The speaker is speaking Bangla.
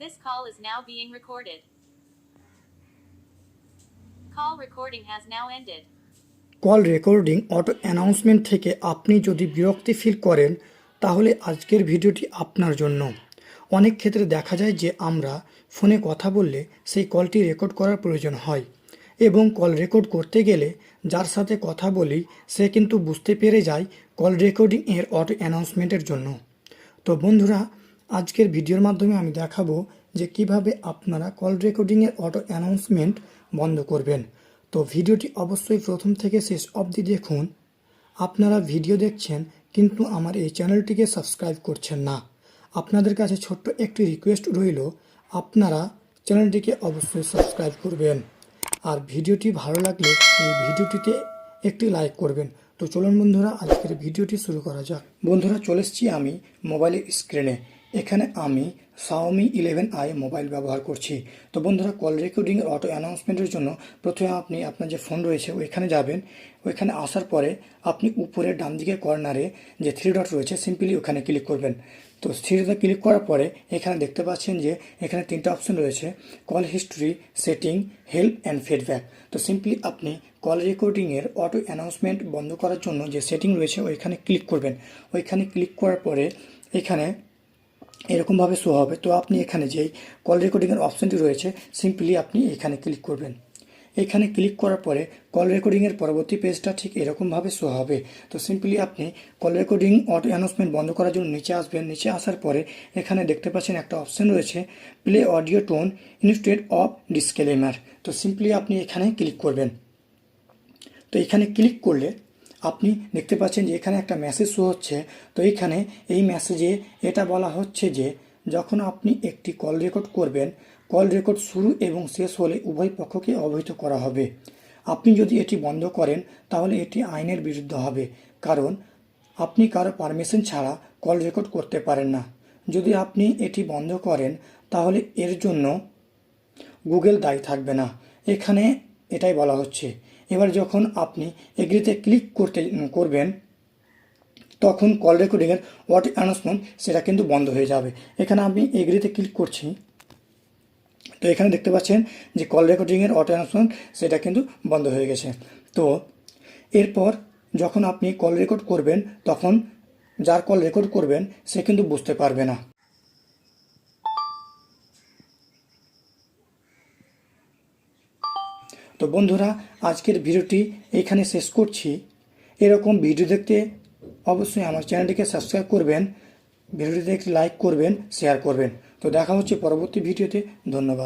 This call is now being recorded. Call recording has now ended. Call recording auto announcement থেকে আপনি যদি বিরক্তি ফিল করেন, তাহলে আজকের ভিডিওটি আপনার জন্য অনেক ক্ষেত্রে দেখা যায় যে আমরা ফোনে কথা বললে সেই কলটি রেকর্ড করার প্রয়োজন হয় এবং কল রেকর্ড করতে গেলে যার সাথে কথা বলি, সে কিন্তু বুঝতে পেরে যায় কল রেকর্ডিং এর অটো অ্যানাউন্সমেন্টের জন্য তো বন্ধুরা আজকের ভিডিওর মাধ্যমে আমি দেখাবো যে কীভাবে আপনারা কল রেকর্ডিংয়ের অটো অ্যানাউন্সমেন্ট বন্ধ করবেন। তো ভিডিওটি অবশ্যই প্রথম থেকে শেষ অবধি দেখুন। আপনারা ভিডিও দেখছেন, কিন্তু আমার এই চ্যানেলটিকে সাবস্ক্রাইব করছেন না। আপনাদের কাছে ছোট্ট একটি রিকোয়েস্ট রইল, আপনারা চ্যানেলটিকে অবশ্যই সাবস্ক্রাইব করবেন। আর ভিডিওটি ভালো লাগলে এই ভিডিওটিতে একটি লাইক করবেন। তো চলুন বন্ধুরা, আজকের ভিডিওটি শুরু করা যাক। বন্ধুরা, চলে আমি মোবাইলের স্ক্রিনে। এখানে আমি সাওমি ইলেভেন আই মোবাইল ব্যবহার করছি। তো বন্ধুরা কল রেকর্ডিং অটো অ্যানাউন্সমেন্টের জন্য প্রথমে আপনি আপনার যে ফোন রয়েছে, ওইখানে যাবেন। ওইখানে আসার পরে আপনি উপরে ডান দিকে কর্নারে যে থ্রি ডট রয়েছে সিম্পলি ওখানে ক্লিক করবেন। তো থ্রি ডটে ক্লিক করার পরে এখানে দেখতে পাচ্ছেন যে এখানে তিনটা অপশন রয়েছে call history setting help and feedback তো সিম্পলি আপনি কল রেকর্ডিংয়ের অটো অ্যানাউন্সমেন্ট বন্ধ করার জন্য যে সেটিং রয়েছে, ওইখানে ক্লিক করবেন। ওইখানে ক্লিক করার পরে এখানে এরকমভাবে শো হবে। তো আপনি এখানে যেই কল রেকর্ডিংয়ের অপশনটি রয়েছে সিম্পলি আপনি এখানে ক্লিক করবেন। এখানে ক্লিক করার পরে কল রেকর্ডিংয়ের পরবর্তী পেজটা ঠিক এরকমভাবে শো হবে। তো সিম্পলি আপনি কল রেকর্ডিং অটো অ্যানাউন্সমেন্ট বন্ধ করার জন্য নিচে আসবেন। নিচে আসার পরে এখানে দেখতে পাচ্ছেন একটা অপশন রয়েছে play audio tone instead of disclaimer তো সিম্পলি আপনি এখানে ক্লিক করবেন। তো এখানে ক্লিক করলে আপনি দেখতে পাচ্ছেন যে এখানে একটা মেসেজ শো হচ্ছে। তো এইখানে এই মেসেজে এটা বলা হচ্ছে যে, যখন আপনি একটি কল রেকর্ড করবেন কল রেকর্ড শুরু এবং শেষ হলে উভয় পক্ষকে অবহিত করা হবে। আপনি যদি এটি বন্ধ করেন, তাহলে এটি আইনের বিরুদ্ধে হবে। কারণ আপনি কারও পারমিশন ছাড়া কল রেকর্ড করতে পারেন না। যদি আপনি এটি বন্ধ করেন, তাহলে এর জন্য গুগল দায়ী থাকবে না। এখানে এটাই বলা হচ্ছে। এবার যখন আপনি এগ্রিতে ক্লিক করতে করবেন, তখন কল রেকর্ডিংয়ের ওয়াট অ্যানাউন্সমেন্ট সেটা কিন্তু বন্ধ হয়ে যাবে। এখানে আমি এগ্রিতে ক্লিক করছি। তো এখানে দেখতে পাচ্ছেন যে কল রেকর্ডিংয়ের অটো অ্যানাউন্সমেন্ট সেটা কিন্তু বন্ধ হয়ে গেছে। তো এরপর যখন আপনি কল রেকর্ড করবেন, তখন যার কল রেকর্ড করবেন, সে কিন্তু বুঝতে পারবে না। তো বন্ধুরা, আজকের ভিডিওটি এখানে শেষ করছি। এরকম ভিডিও দেখতে অবশ্যই আমার চ্যানেলটিকে সাবস্ক্রাইব করবেন ভিডিওটি দেখতে লাইক করবেন, শেয়ার করবেন। তো দেখা হচ্ছে পরবর্তী ভিডিওতে। ধন্যবাদ।